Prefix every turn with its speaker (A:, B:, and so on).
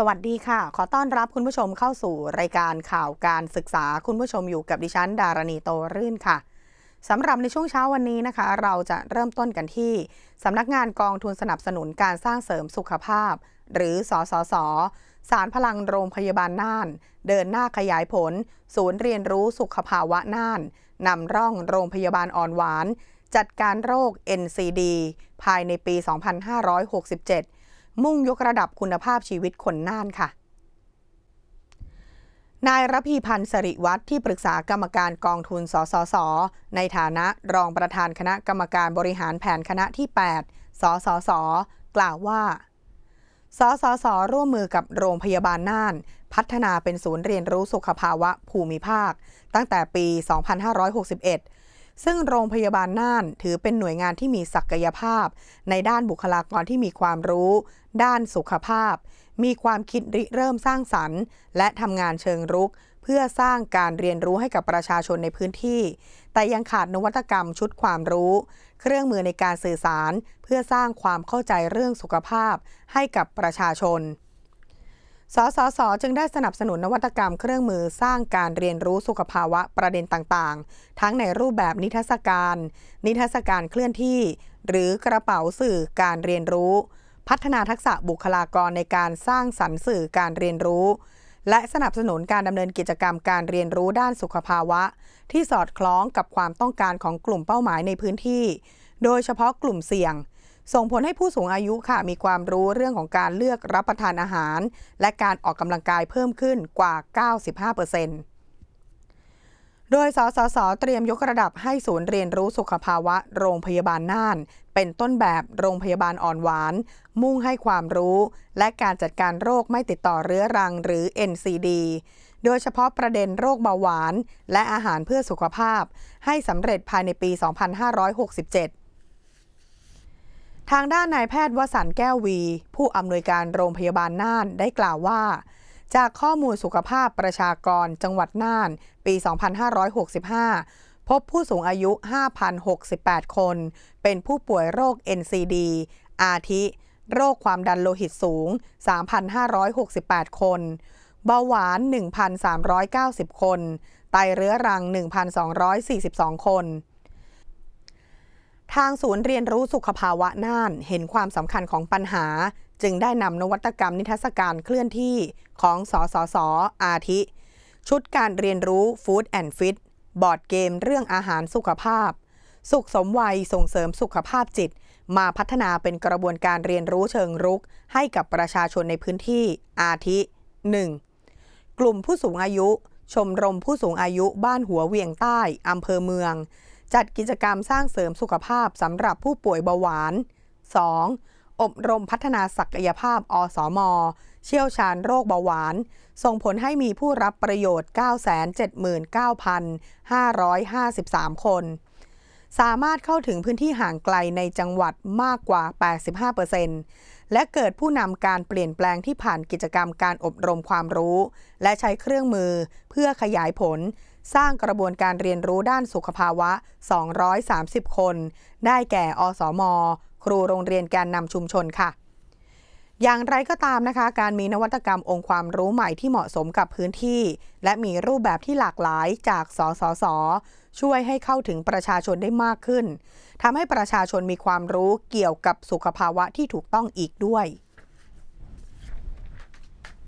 A: สวัสดีค่ะ ขอต้อนรับคุณผู้ชมเข้าสู่รายการข่าวการศึกษาคุณผู้ชมอยู่กับดิฉัน ดารณีโตรื่นค่ะสำหรับในช่วงเช้าวันนี้นะคะ เราจะเริ่มต้นกันที่สำนักงานกองทุนสนับสนุนการสร้างเสริมสุขภาพ หรือสสส สารพลังโรงพยาบาลน่าน เดินหน้าขยายผล ศูนย์เรียนรู้สุขภาวะน่านนำร่องโรงพยาบาลอ่อนหวาน จัดการโรค NCD ภายในปี 2567 มุ่งยกระดับคุณภาพชีวิตคนน่านค่ะ นายรพีพันธ์สริวัตรที่ปรึกษากรรมการกองทุน สสส ในฐานะรองประธานคณะกรรมการบริหารแผนคณะที่ 8 สสส กล่าวว่า สสส ร่วมมือกับโรงพยาบาลน่าน พัฒนาเป็นศูนย์เรียนรู้สุขภาวะภูมิภาค ตั้งแต่ปี 2561 ซึ่งโรงพยาบาลน่านถือเป็นหน่วยงานที่มีศักยภาพ ในด้านบุคลากรที่มีความรู้ ด้านสุขภาพ มีความคิดริเริ่มสร้างสรรค์ และทำงานเชิงรุก เพื่อสร้างการเรียนรู้ให้กับประชาชนในพื้นที่ แต่ยังขาดนวัตกรรมชุดความรู้ เครื่องมือในการสื่อสาร เพื่อสร้างความเข้าใจเรื่องสุขภาพให้กับประชาชน สสส จึงได้สนับสนุนนวัตกรรมเครื่องมือสร้างการเรียนรู้สุขภาวะประเด็นต่างๆ ทั้งในรูปแบบนิทรรศการ นิทรรศการเคลื่อนที่ หรือกระเป๋าสื่อการเรียนรู้ พัฒนาทักษะบุคลากรในการสร้างสรรค์สื่อการเรียนรู้ และสนับสนุนการดำเนินกิจกรรมการเรียนรู้ด้านสุขภาวะ ที่สอดคล้องกับความต้องการของกลุ่มเป้าหมายในพื้นที่ โดยเฉพาะกลุ่มเสี่ยง ส่งผลให้ผู้สูงอายุค่ะมีความรู้เรื่องของการเลือกรับประทานอาหาร และการออกกำลังกายเพิ่มขึ้นกว่า 95%โดย สสส เตรียมยกระดับให้ศูนย์เรียนรู้สุขภาวะโรงพยาบาลน่าน เป็นต้นแบบโรงพยาบาลอ่อนหวาน มุ่งให้ความรู้ และการจัดการโรคไม่ติดต่อเรื้อรังหรือ NCD โดยเฉพาะประเด็นโรคเบาหวาน และอาหารเพื่อสุขภาพ ให้สำเร็จภายในปี 2567 ทางด้านนายแพทย์วสันแก้ววี ผู้อำนวยการโรงพยาบาลน่านได้กล่าวว่า จากข้อมูลสุขภาพประชากรจังหวัดน่าน ปี 2565 พบผู้สูงอายุ 5,068 คน เป็นผู้ป่วยโรค NCD อาทิ โรคความดันโลหิตสูง 3,568 คน เบาหวาน 1,390 คน ไตเรื้อรัง 1,242 คน ทางศูนย์เรียนรู้สุขภาวะน่านเห็นความสำคัญของปัญหา จึงได้นำนวัตกรรมนิทรรศการเคลื่อนที่ของสสสอาทิ ชุดการเรียนรู้ Food and Fit บอร์ดเกมเรื่องอาหารสุขภาพ สุขสมวัยส่งเสริมสุขภาพจิต มาพัฒนาเป็นกระบวนการเรียนรู้เชิงรุก ให้กับประชาชนในพื้นที่อาทิ 1. กลุ่มผู้สูงอายุ ชมรมผู้สูงอายุบ้านหัวเวียงใต้อำเภอเมือง จัดกิจกรรมสร้างเสริมสุขภาพสำหรับผู้ป่วยเบาหวาน 2. อบรมพัฒนาศักยภาพอสมเชี่ยวชาญโรคเบาหวาน ส่งผลให้มีผู้รับประโยชน์ 979,553 คน สามารถเข้าถึงพื้นที่ห่างไกลในจังหวัดมากกว่า 85% และเกิดผู้นำการเปลี่ยนแปลงที่ผ่านกิจกรรมการอบรมความรู้ และใช้เครื่องมือเพื่อขยายผล สร้างกระบวนการเรียนรู้ด้านสุขภาวะ 230 คน ได้แก่ อสม ครูโรงเรียนแกนนำชุมชนค่ะ อย่างไรก็ตามนะคะ การมีนวัตกรรมองค์ความรู้ใหม่ที่เหมาะสมกับพื้นที่ และมีรูปแบบที่หลากหลายจากสสส ช่วยให้เข้าถึงประชาชนได้มากขึ้นทำให้ประชาชนมีความรู้เกี่ยวกับสุขภาวะที่ถูกต้องอีกด้วย